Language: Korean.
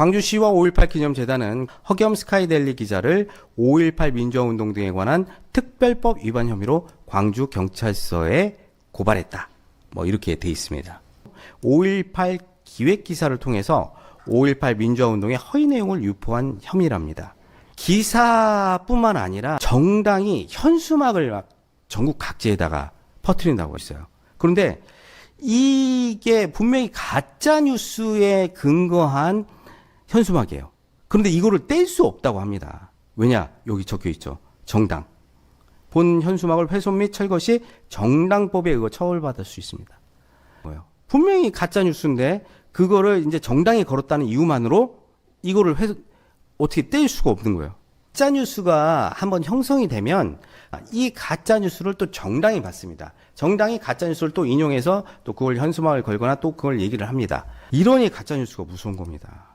광주시와 5.18 기념재단은 허겸 스카이델리 기자를 5.18 민주화운동 등에 관한 특별법 위반 혐의로 광주 경찰서에 고발했다. 뭐 이렇게 돼 있습니다. 5.18 기획 기사를 통해서 5.18 민주화운동의 허위 내용을 유포한 혐의랍니다. 기사뿐만 아니라 정당이 현수막을 막 전국 각지에다가 퍼뜨린다고 했어요. 그런데 이게 분명히 가짜 뉴스에 근거한 현수막이에요. 그런데 이거를 뗄 수 없다고 합니다. 왜냐? 여기 적혀 있죠. 정당. 본 현수막을 훼손 및 철거 시 정당법에 의거 처벌받을 수 있습니다. 분명히 가짜 뉴스인데 그거를 이제 정당이 걸었다는 이유만으로 이거를 훼 어떻게 뗄 수가 없는 거예요. 가짜 뉴스가 한번 형성이 되면 이 가짜 뉴스를 또 정당이 받습니다. 정당이 가짜 뉴스를 또 인용해서 또 그걸 현수막을 걸거나 또 그걸 얘기를 합니다. 이러니 가짜 뉴스가 무서운 겁니다.